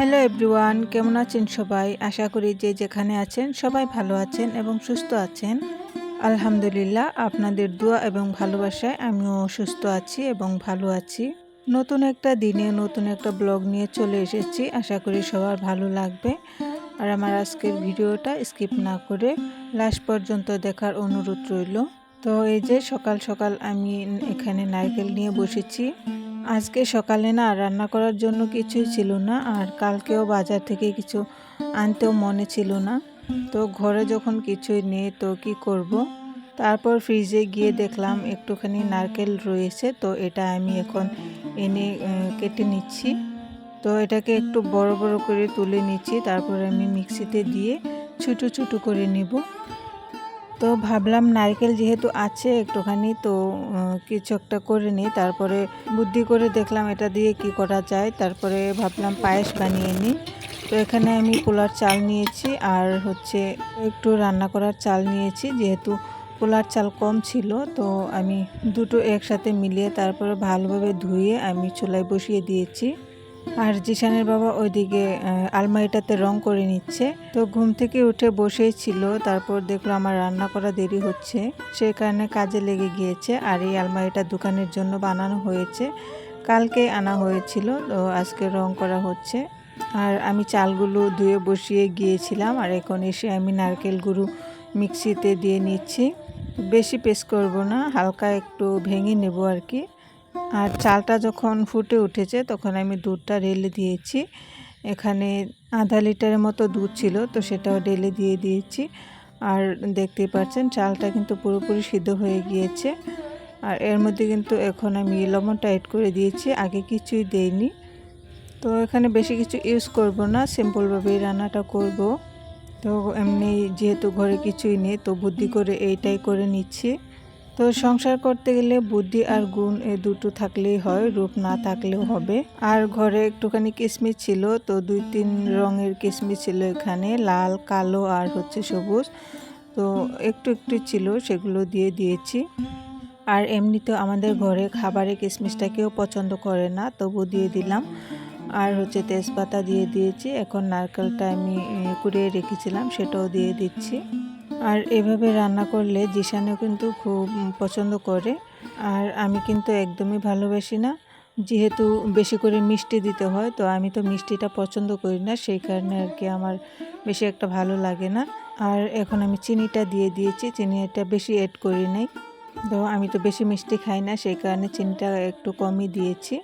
Hello everyone কেমন আছেন সবাই? আশা করি যে যেখানে আছেন সবাই ভালো আছেন এবং সুস্থ আছেন। আলহামদুলিল্লাহ, আপনাদের দোয়া এবং ভালোবাসায় আমিও সুস্থ আছি এবং ভালো আছি। নতুন একটা দিনে, নতুন একটা ব্লগ নিয়ে চলে এসেছি। আশা করি সবার ভালো লাগবে। আর আমার আজকের ভিডিওটা স্কিপ না করে লাস্ট পর্যন্ত দেখার অনুরোধ রইল। তো এই যে সকাল সকাল আমি এখানে নারকেল নিয়ে বসেছি। আজকে সকালে না রান্না করার জন্য কিছুই ছিল না, আর কালকেও বাজার থেকে কিছু আনতেও মনে ছিল না। তো ঘরে যখন কিছুই নেই, তো কি করব। তারপর ফ্রিজে গিয়ে দেখলাম একটুখানি নারকেল রয়েছে, তো এটা আমি এখন এনে কেটে নিচ্ছি। তো এটাকে একটু বড় বড় করে তুলে নিচ্ছি, তারপর আমি মিক্সিতে দিয়ে ছোটো ছোটো করে নিব। তো ভাবলাম নারকেল যেহেতু আছে একটুখানি, তো কিছু একটা করে নিই। তারপরে বুদ্ধি করে দেখলাম এটা দিয়ে কি করা যায়। তারপরে ভাবলাম পায়েস বানিয়ে নিই। তো এখানে আমি পোলার চাল নিয়েছি আর হচ্ছে একটু রান্না করার চাল নিয়েছি। যেহেতু পোলার চাল কম ছিল, তো আমি দুটো একসাথে মিলিয়ে তারপরে ভালোভাবে ধুয়ে আমি চুলায় বসিয়ে দিয়েছি। আর জিশানের বাবা ওইদিকে আলমারিটাতে রং করে নিচ্ছে। তো ঘুম থেকে উঠে বসেই ছিল, তারপর দেখল আমার রান্না করা দেরি হচ্ছে। সেই কারণে কাজে লেগে গিয়েছে আর এই আলমারিটা দোকানের জন্য বানানো হয়েছে। কালকে আনা হয়েছিল, তো আজকে রং করা হচ্ছে। আর আমি চালগুলো ধুয়ে বসিয়ে গিয়েছিলাম আর এখন এসে আমি নারকেল গুঁড়ো মিক্সিতে দিয়ে নিচ্ছি। বেশি পেস্ট করব না, হালকা একটু ভেঙে নেব আর কি। আর চালটা যখন ফুটে উঠেছে, তখন আমি দুধটা ঢেলে দিয়েছি। এখানে আধা লিটারের মতো দুধ ছিল, তো সেটাও ঢেলে দিয়ে দিয়েছি। আর দেখতেই পাচ্ছেন, চালটা কিন্তু পুরোপুরি সিদ্ধ হয়ে গিয়েছে। আর এর মধ্যে কিন্তু এখন আমি লবণটা অ্যাড করে দিয়েছি, আগে কিছুই দেইনি। তো এখানে বেশি কিছু ইউজ করব না সিম্পলভাবেই রান্নাটা করব। তো এমনি যেহেতু ঘরে কিছুই নেই, তো বুদ্ধি করে এইটাই করে নিচ্ছি। তো সংসার করতে গেলে বুদ্ধি আর গুণ এ দুটো থাকলেই হয়, রূপ না থাকলেও হবে। আর ঘরে একটুখানি কিশমিশ ছিল, তো দুই তিন রঙের কিশমিশ ছিল এখানে, লাল, কালো আর হচ্ছে সবুজ। তো একটু একটু ছিল, সেগুলো দিয়ে দিয়েছি। আর এমনিতেও আমাদের ঘরে খাবারে কিশমিশটা কেউ পছন্দ করে না, তবু দিয়ে দিলাম। আর হচ্ছে তেজপাতা দিয়ে দিয়েছি, এখন নারকেলটা আমি কুড়িয়ে রেখেছিলাম, সেটাও দিয়ে দিচ্ছি। আর এভাবে রান্না করলে জিশানও কিন্তু খুব পছন্দ করে। আর আমি কিন্তু একদমই ভালোবাসি না। যেহেতু বেশি করে মিষ্টি দিতে হয়, তো আমি তো মিষ্টিটা পছন্দ করি না, সেই কারণে আর কি আমার বেশি একটা ভালো লাগে না। আর এখন আমি চিনিটা দিয়ে দিয়েছি, চিনিটা বেশি অ্যাড করি নাই। তো আমি তো বেশি মিষ্টি খাই না, সেই কারণে চিনিটা একটু কমই দিয়েছি।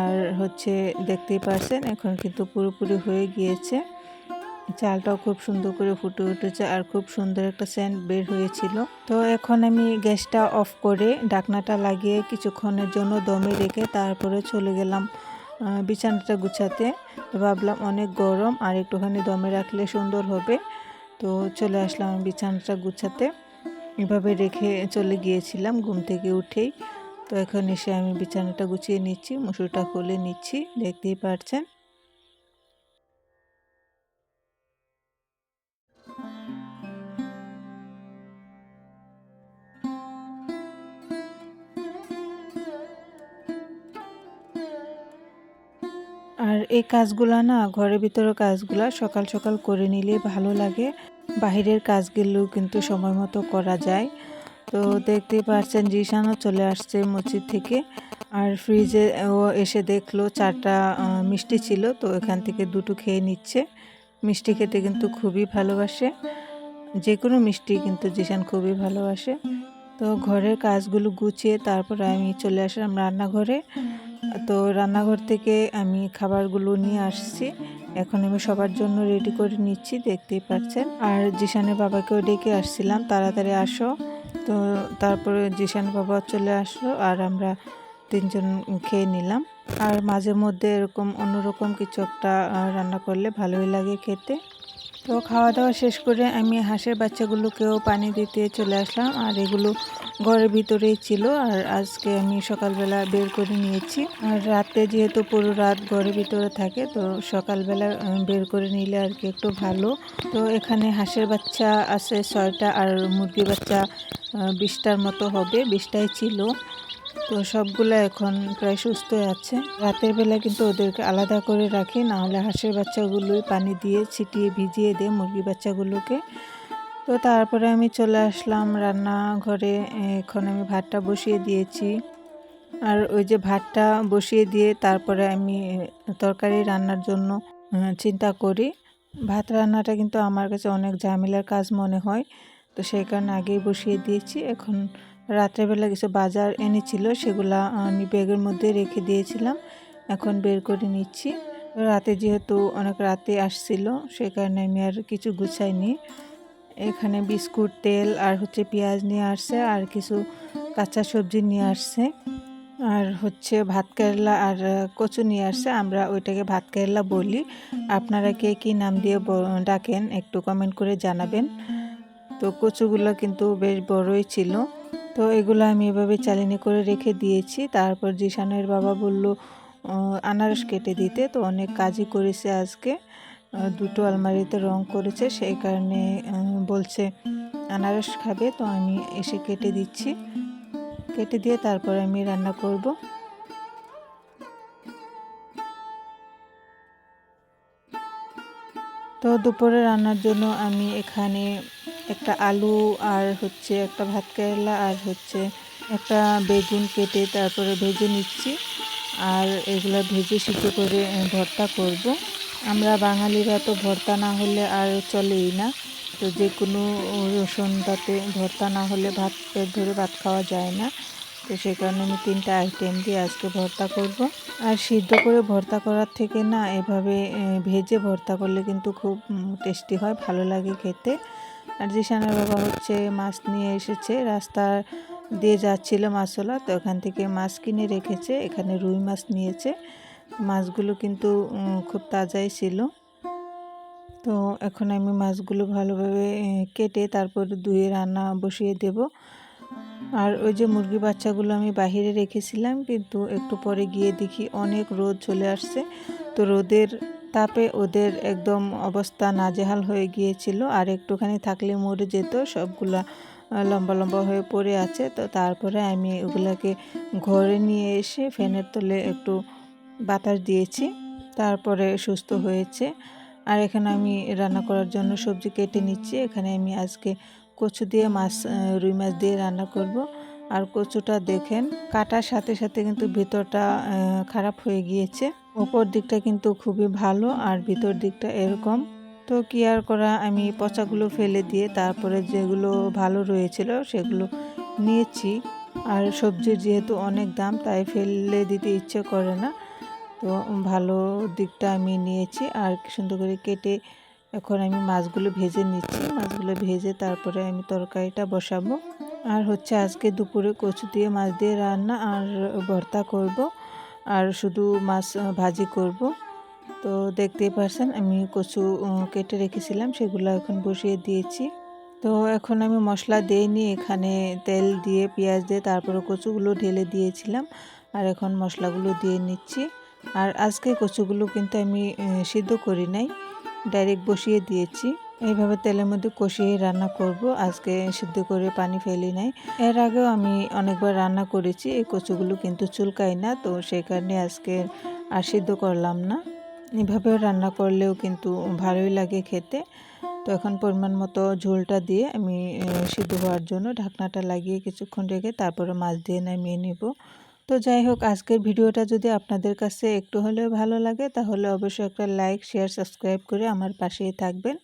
আর হচ্ছে, দেখতেই পারছেন এখন কিন্তু পুরোপুরি হয়ে গিয়েছে। চালটাও খুব সুন্দর করে ফুটে উঠেছে আর খুব সুন্দর একটা সেন্ট বের হয়েছিল। তো এখন আমি গ্যাসটা অফ করে ডাকনাটা লাগিয়ে কিছুক্ষণের জন্য দমে রেখে তারপরে চলে গেলাম বিছানাটা গুছাতে। ভাবলাম অনেক গরম আর একটুখানি দমে রাখলে সুন্দর হবে। তো চলে আসলাম আমি বিছানাটা গুছাতে। এভাবে রেখে চলে গিয়েছিলাম ঘুম থেকে উঠেই। তো এখন এসে আমি বিছানাটা গুছিয়ে নিচ্ছি, মুসুরটা খুলে নিচ্ছি, দেখতেই পারছেন। আর এই কাজগুলা না, ঘরের ভিতরে কাজগুলা সকাল সকাল করে নিলে ভালো লাগে। বাহিরের কাজগুলো কিন্তু সময় মতো করা যায়। তো দেখতেই পাচ্ছেন জিশানও চলে আসছে মসজিদ থেকে। আর ফ্রিজে ও এসে দেখল চারটা মিষ্টি ছিল, তো এখান থেকে দুটো খেয়ে নিচ্ছে। মিষ্টি খেতে কিন্তু খুবই ভালোবাসে। যে কোনো মিষ্টি কিন্তু জিশান খুবই ভালোবাসে। তো ঘরের কাজগুলো গুছিয়ে তারপরে আমি চলে আসলাম রান্নাঘরে। তো রান্নাঘর থেকে আমি খাবারগুলো নিয়ে আসছি। এখন আমি সবার জন্য রেডি করে নিচ্ছি, দেখতেই পাচ্ছেন। আর জিশানের বাবাকেও ডেকে আসছিলাম, তাড়াতাড়ি আসো। তো তারপরে জিশানের বাবা চলে আসলো আর আমরা তিনজন খেয়ে নিলাম। আর মাঝে মধ্যে এরকম অন্যরকম কিছু একটা রান্না করলে ভালোই লাগে খেতে। তো খাওয়া দাওয়া শেষ করে আমি হাঁসের বাচ্চাগুলোকেও পানি দিতে চলে আসলাম। আর এগুলো ঘরের ভিতরেই ছিল আর আজকে আমি সকালবেলা বের করে নিয়েছি। আর রাতে যেহেতু পুরো রাত ঘরের ভিতরে থাকে, তো সকালবেলা বের করে নিলে আর কি একটু ভালো। তো এখানে হাঁসের বাচ্চা আছে ছয়টা আর মুরগির বাচ্চা বিশটার মতো হবে, বিশটাই ছিল। তো সবগুলো এখন প্রায় সুস্থ আছে। রাতের বেলা কিন্তু ওদেরকে আলাদা করে রাখি, নাহলে হাঁসের বাচ্চাগুলোই পানি দিয়ে ছিটিয়ে ভিজিয়ে দেয় মুরগি বাচ্চাগুলোকে। তো তারপরে আমি চলে আসলাম রান্নাঘরে, এখন আমি ভাতটা বসিয়ে দিয়েছি। আর ওই যে ভাতটা বসিয়ে দিয়ে তারপরে আমি তরকারি রান্নার জন্য চিন্তা করি। ভাত রান্নাটা কিন্তু আমার কাছে অনেক ঝামেলার কাজ মনে হয়, তো সেই কারণে আগেই বসিয়ে দিয়েছি। এখন রাত্রেবেলা কিছু বাজার এনেছিল, সেগুলা আমি ব্যাগের মধ্যে রেখে দিয়েছিলাম। এখন বের করে নিচ্ছি। রাতে যেহেতু অনেক রাতে আসছিল, সে কারণে আমি আর কিছু গুছাইনি। এখানে বিস্কুট, তেল আর হচ্ছে পেঁয়াজ নিয়ে আসছে, আর কিছু কাঁচা সবজি নিয়ে আসছে। আর হচ্ছে ভাত কেরলা আর কচু নিয়ে আসছে। আমরা ওইটাকে ভাত কেরলা বলি। আপনারা কে কী নাম দিয়ে ডাকেন, একটু কমেন্ট করে জানাবেন। তো কচুগুলো কিন্তু বেশ বড়ই ছিল। তো এগুলো আমি এভাবে চালিনি করে রেখে দিয়েছি। তারপর জিশানের বাবা বলল আনারস কেটে দিতে। তো অনেক কাজই করেছে আজকে। দুটো আলমারিতে রং করেছে, সেই কারণে বলছে, আনারস খাবে। তো আমি এসে কেটে দিচ্ছি। কেটে দিয়ে তারপর আমি রান্না করব। তো দুপুরে রান্নার জন্য আমি এখানে একটা আলু আর হচ্ছে একটা ভাত কেরালা আর হচ্ছে একটা বেগুন কেটে তারপরে ভেজে নিচ্ছি আর এগুলো ভেজে সিদ্ধ করে ভর্তা করব। আমরা বাঙালিরা তো ভর্তা না হলে আর চলেই না তো যে কোনো সন্ধ্যাতে ভর্তা না হলে ভাত পেট ধরে ভাত খাওয়া যায় না তো সেই কারণে আমি তিনটা আইটেম দিয়ে আজকে ভর্তা করব। আর সিদ্ধ করে ভর্তা করার থেকে না, এভাবে ভেজে ভর্তা করলে কিন্তু খুব টেস্টি হয়, ভালো লাগে খেতে আর জিশানের বাবা হচ্ছে মাছ নিয়ে এসেছে, রাস্তার দিয়ে যাচ্ছিল মাছওয়ালা, তো ওখান থেকে মাছ কিনে রেখেছে, এখানে রুই মাছ নিয়েছে। মাছগুলো কিন্তু খুব তাজাই ছিল। তো এখন আমি মাছগুলো ভালোভাবে কেটে তারপর ধুয়ে রান্না বসিয়ে দেব। আর ওই যে মুরগি বাচ্চাগুলো আমি বাহিরে রেখেছিলাম, কিন্তু একটু পরে গিয়ে দেখি অনেক রোদ চলে আসছে। তো রোদের তাপে ওদের একদম অবস্থা নাজেহাল হয়ে গিয়েছিল। আর একটুখানি থাকলে মরে যেত, সবগুলা লম্বা লম্বা হয়ে পড়ে আছে। তো তারপরে আমি ওগুলাকে ঘরে নিয়ে এসে ফ্যানের তলে একটু বাতাস দিয়েছি। তারপরে সুস্থ হয়েছে। আর এখানে আমি রান্না করার জন্য সবজি কেটে নিচ্ছি। এখানে আমি আজকে কচু দিয়ে মাছ রুই মাছ দিয়ে রান্না করব। আর কচুটা দেখেন, কাটার সাথে সাথে কিন্তু ভিতরটা খারাপ হয়ে গিয়েছে। ওপর দিকটা কিন্তু খুবই ভালো আর ভিতর দিকটা এরকম। তো কি আর করা, আমি পচাগুলো ফেলে দিয়ে তারপরে যেগুলো ভালো রয়েছিল সেগুলো নিয়েছি। আর সবজির যেহেতু অনেক দাম, তাই ফেলে দিতে ইচ্ছে করে না। তো ভালো দিকটা আমি নিয়েছি আর সুন্দর করে কেটে এখন আমি মাছগুলো ভেজে নিচ্ছি। মাছগুলো ভেজে তারপরে আমি তরকারিটা বসাবো। আর হচ্ছে আজকে দুপুরে কচু দিয়ে মাছ দিয়ে রান্না আর ভর্তা করব। আর শুধু মাছ ভাজি করব। তো দেখতেই পারছেন, আমি কচু কেটে রেখেছিলাম, সেগুলো এখন বসিয়ে দিয়েছি। তো এখন আমি মশলা দিইনি এখানে তেল দিয়ে, পেঁয়াজ দিয়ে, তারপরে কচুগুলো ঢেলে দিয়েছিলাম। আর এখন মশলাগুলো দিয়ে নিচ্ছি। আর আজকে কচুগুলো কিন্তু আমি সিদ্ধ করি নাই, ডাইরেক্ট বসিয়ে দিয়েছি। এইভাবে তেলের মধ্যে কষিয়ে রান্না করব। আজকে সিদ্ধ করে পানি ফেলি নাই। এর আগেও আমি অনেকবার রান্না করেছি, এই কচুগুলো কিন্তু চুলকাই না, তো সেই কারণে আজকে আর সিদ্ধ করলাম না। এভাবেও রান্না করলেও কিন্তু ভালোই লাগে খেতে। তো এখন পরিমাণ মতো ঝোলটা দিয়ে আমি সিদ্ধ হওয়ার জন্য ঢাকনাটা লাগিয়ে কিছুক্ষণ রেখে তারপরে মাছ দিয়ে নামিয়ে নেব। তো যাই হোক, আজকের ভিডিওটা যদি আপনাদের কাছে একটু হলেও ভালো লাগে, তাহলে অবশ্যই একটা লাইক, শেয়ার, সাবস্ক্রাইব করে আমার পাশেই থাকবেন।